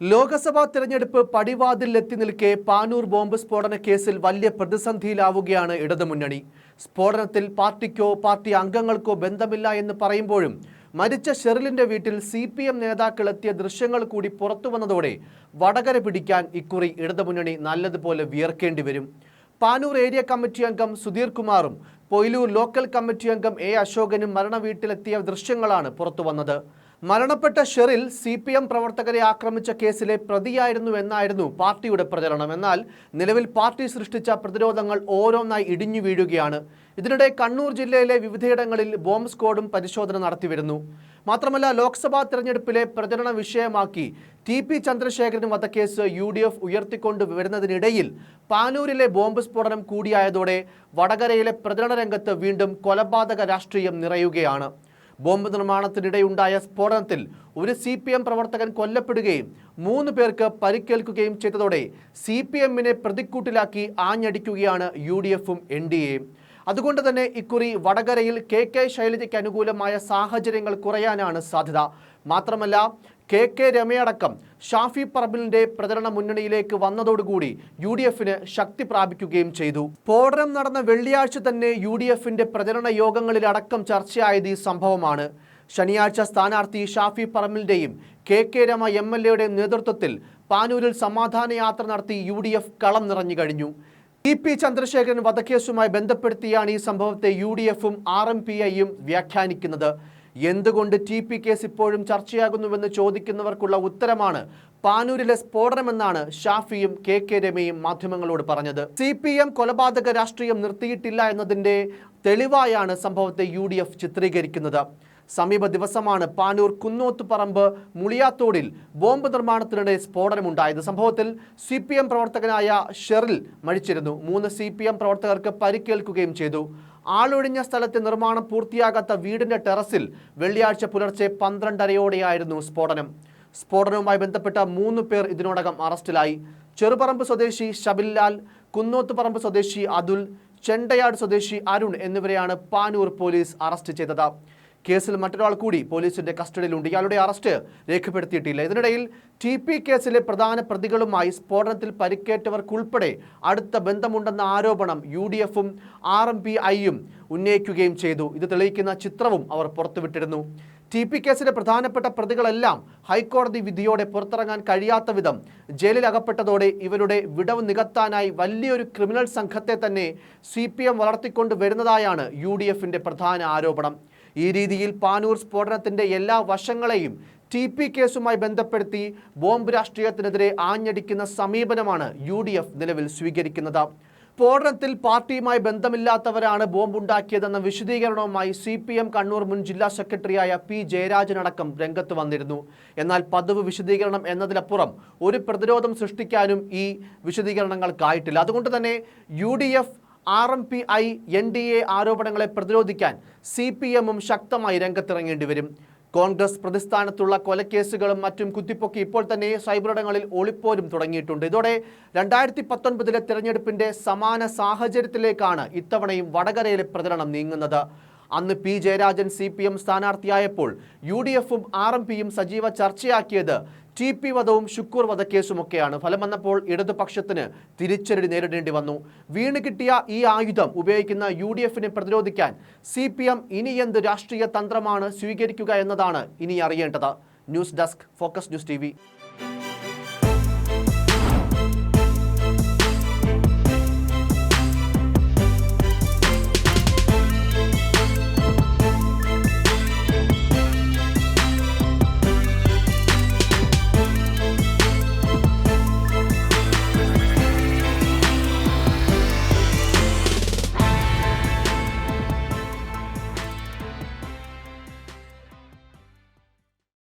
ലോക്സഭാ തെരഞ്ഞെടുപ്പ് പടിവാതിൽ എത്തി നിൽക്കെ പാനൂർ ബോംബ് സ്ഫോടന കേസിൽ വലിയ പ്രതിസന്ധിയിലാവുകയാണ് ഇടതുമുന്നണി. സ്ഫോടനത്തിൽ പാർട്ടിക്കോ പാർട്ടി അംഗങ്ങൾക്കോ ബന്ധമില്ല എന്ന് പറയുമ്പോഴും മരിച്ച ഷെറിലിന്റെ വീട്ടിൽ സി പി എം നേതാക്കൾ എത്തിയ ദൃശ്യങ്ങൾ കൂടി പുറത്തു വന്നതോടെ വടകര പിടിക്കാൻ ഇക്കുറി ഇടതുമുന്നണി നല്ലതുപോലെ വിയർക്കേണ്ടി വരും. പാനൂർ ഏരിയ കമ്മിറ്റി അംഗം സുധീർ കുമാറും പൊയിലൂർ ലോക്കൽ കമ്മിറ്റി അംഗം എ അശോകനും മരണ വീട്ടിലെത്തിയ ദൃശ്യങ്ങളാണ് പുറത്തു വന്നത്. മരണപ്പെട്ട ഷെറിൽ സി പി എം പ്രവർത്തകരെ ആക്രമിച്ച കേസിലെ പ്രതിയായിരുന്നു എന്നായിരുന്നു പാർട്ടിയുടെ പ്രചരണം. എന്നാൽ നിലവിൽ പാർട്ടി സൃഷ്ടിച്ച പ്രതിരോധങ്ങൾ ഓരോന്നായി ഇടിഞ്ഞു വീഴുകയാണ്. ഇതിനിടെ കണ്ണൂർ ജില്ലയിലെ വിവിധയിടങ്ങളിൽ ബോംബ് സ്ക്വാഡും പരിശോധന നടത്തിവരുന്നു. മാത്രമല്ല ലോക്സഭാ തെരഞ്ഞെടുപ്പിലെ പ്രചരണ വിഷയമാക്കി ടി പി ചന്ദ്രശേഖരൻ വധക്കേസ് യു ഡി എഫ് ഉയർത്തിക്കൊണ്ട് വരുന്നതിനിടയിൽ പാനൂരിലെ ബോംബ് സ്ഫോടനം കൂടിയായതോടെ വടകരയിലെ പ്രചരണ രംഗത്ത് വീണ്ടും കൊലപാതക രാഷ്ട്രീയം നിറയുകയാണ്. ബോംബ് നിർമ്മാണത്തിനിടെയുണ്ടായ സ്ഫോടനത്തിൽ ഒരു സി പി എം പ്രവർത്തകൻ കൊല്ലപ്പെടുകയും മൂന്ന് പേർക്ക് പരിക്കേൽക്കുകയും ചെയ്തതോടെ സി പി എമ്മിനെ പ്രതിക്കൂട്ടിലാക്കി ആഞ്ഞടിക്കുകയാണ് യു ഡി എഫും എൻ ഡി എയും. അതുകൊണ്ട് തന്നെ ഇക്കുറി വടകരയിൽ കെ കെ ശൈലജയ്ക്ക് അനുകൂലമായ സാഹചര്യങ്ങൾ കുറയാനാണ് സാധ്യത. മാത്രമല്ല കെ കെ രമയടക്കം ഷാഫി പറമ്പിലിന്റെ പ്രചരണ മുന്നണിയിലേക്ക് വന്നതോടുകൂടി യു ഡി എഫിന് ശക്തി പ്രാപിക്കുകയും ചെയ്തു. സ്ഫോടനം നടന്ന വെള്ളിയാഴ്ച തന്നെ യു ഡി എഫിന്റെ പ്രചരണ യോഗങ്ങളിലടക്കം ചർച്ചയായത് ഈ സംഭവമാണ്. ശനിയാഴ്ച സ്ഥാനാർത്ഥി Shafi പറമ്പിലിന്റെയും K K Rema M L എയുടെയും നേതൃത്വത്തിൽ പാനൂരിൽ സമാധാന യാത്ര നടത്തി യു ഡി എഫ് കളം നിറഞ്ഞു കഴിഞ്ഞു. ഇ പി ചന്ദ്രശേഖരൻ വധക്കേസുമായി ബന്ധപ്പെടുത്തിയാണ് ഈ സംഭവത്തെ യു ഡി എഫും ആർ എം പി ഐയും വ്യാഖ്യാനിക്കുന്നത്. എന്തുകൊണ്ട് ടി പി കേസ് ഇപ്പോഴും ചർച്ചയാകുന്നുവെന്ന് ചോദിക്കുന്നവർക്കുള്ള ഉത്തരമാണ് പാനൂരിലെ സ്ഫോടനമെന്നാണ് ഷാഫിയും കെ കെ രമയും മാധ്യമങ്ങളോട് പറഞ്ഞത്. സി പി എം കൊലപാതക രാഷ്ട്രീയം നിർത്തിയിട്ടില്ല എന്നതിന്റെ തെളിവായാണ് സംഭവത്തെ യു ഡി എഫ് ചിത്രീകരിക്കുന്നത്. സമീപ ദിവസമാണ് പാനൂർ കുന്നോത്തുപറമ്പ് മുളിയാത്തോടിൽ ബോംബ് നിർമ്മാണത്തിനിടെ സ്ഫോടനമുണ്ടായത്. സംഭവത്തിൽ സി പി എം പ്രവർത്തകനായ ഷെറിൽ മരിച്ചിരുന്നു. മൂന്ന് സി പി എം പ്രവർത്തകർക്ക് പരിക്കേൽക്കുകയും ചെയ്തു. ആളൊഴിഞ്ഞ സ്ഥലത്തെ നിർമ്മാണം പൂർത്തിയാകാത്ത വീടിന്റെ ടെറസിൽ വെള്ളിയാഴ്ച പുലർച്ചെ പന്ത്രണ്ടരയോടെയായിരുന്നു സ്ഫോടനം. സ്ഫോടനവുമായി ബന്ധപ്പെട്ട മൂന്ന് പേർ ഇതിനോടകം അറസ്റ്റിലായി. ചെറുപറമ്പ് സ്വദേശി ഷബിൽലാൽ കുന്നോത്തുപറമ്പ് സ്വദേശി അതുൽ ചെണ്ടയാട് സ്വദേശി അരുൺ എന്നിവരെയാണ് പാനൂർ പോലീസ് അറസ്റ്റ് ചെയ്തത്. കേസിൽ മറ്റൊരാൾ കൂടി പോലീസിന്റെ കസ്റ്റഡിയിലുണ്ട്. ഇയാളുടെ അറസ്റ്റ് രേഖപ്പെടുത്തിയിട്ടില്ല. ഇതിനിടയിൽ ടി പി കേസിലെ പ്രധാന പ്രതികളുമായി സ്ഫോടനത്തിൽ പരിക്കേറ്റവർക്കുൾപ്പെടെ അടുത്ത ബന്ധമുണ്ടെന്ന ആരോപണം യു ഡി എഫും ആർ എം പി ഐയും ഉന്നയിക്കുകയും ചെയ്തു. ഇത് തെളിയിക്കുന്ന ചിത്രവും അവർ പുറത്തുവിട്ടിരുന്നു. ടി പി കേസിലെ പ്രധാനപ്പെട്ട പ്രതികളെല്ലാം ഹൈക്കോടതി വിധിയോടെ പുറത്തിറങ്ങാൻ കഴിയാത്ത വിധം ജയിലിൽ അകപ്പെട്ടതോടെ ഇവരുടെ വിടവ് നികത്താനായി വലിയൊരു ക്രിമിനൽ സംഘത്തെ തന്നെ സി പി എം വളർത്തിക്കൊണ്ട് വരുന്നതായാണ് യു ഡി എഫിന്റെ പ്രധാന ആരോപണം. ഈ രീതിയിൽ പാനൂർ സ്ഫോടനത്തിന്റെ എല്ലാ വശങ്ങളെയും ടി പി കേസുമായി ബന്ധപ്പെടുത്തി ബോംബ് രാഷ്ട്രീയത്തിനെതിരെ ആഞ്ഞടിക്കുന്ന സമീപനമാണ് യു ഡി എഫ് നിലവിൽ സ്വീകരിക്കുന്നത്. സ്ഫോടനത്തിൽ പാർട്ടിയുമായി ബന്ധമില്ലാത്തവരാണ് ബോംബുണ്ടാക്കിയതെന്ന വിശദീകരണവുമായി സി പി എം കണ്ണൂർ മുൻ ജില്ലാ സെക്രട്ടറിയായ പി ജയരാജനടക്കം രംഗത്ത് വന്നിരുന്നു. എന്നാൽ പതിവ് വിശദീകരണം എന്നതിലപ്പുറം ഒരു പ്രതിരോധം സൃഷ്ടിക്കാനും ഈ വിശദീകരണങ്ങൾക്കായിട്ടില്ല. അതുകൊണ്ട് തന്നെ U R M P I N D A ആരോപണങ്ങളെ പ്രതിരോധിക്കാൻ സി പി എമ്മും ശക്തമായി രംഗത്തിറങ്ങേണ്ടി വരും. കോൺഗ്രസ് പ്രതിസ്ഥാനത്തുള്ള കൊലക്കേസുകളും മറ്റും കുത്തിപ്പൊക്കി ഇപ്പോൾ തന്നെ സൈബറിടങ്ങളിൽ ഒളിപ്പോരും തുടങ്ങിയിട്ടുണ്ട്. ഇതോടെ രണ്ടായിരത്തി പത്തൊൻപതിലെ തിരഞ്ഞെടുപ്പിന്റെ സമാന സാഹചര്യത്തിലേക്കാണ് ഇത്തവണയും വടകരയിലെ പ്രചരണം നീങ്ങുന്നത്. അന്ന് P Jayarajan C P M സ്ഥാനാർത്ഥിയായപ്പോൾ U D എഫും ആർ എം പിയും സജീവ ചർച്ചയാക്കിയത് ടി പി വധവും ഷുക്കൂർ വധക്കേസുമൊക്കെയാണ്. ഫലം വന്നപ്പോൾ ഇടതുപക്ഷത്തിന് തിരിച്ചടി നേരിടേണ്ടി വന്നു. വീണ് കിട്ടിയ ഈ ആയുധം ഉപയോഗിക്കുന്ന യു ഡി എഫിനെ പ്രതിരോധിക്കാൻ സി പി എം ഇനി എന്ത് രാഷ്ട്രീയ തന്ത്രമാണ് സ്വീകരിക്കുക എന്നതാണ് ഇനി അറിയേണ്ടത്. News desk focus news T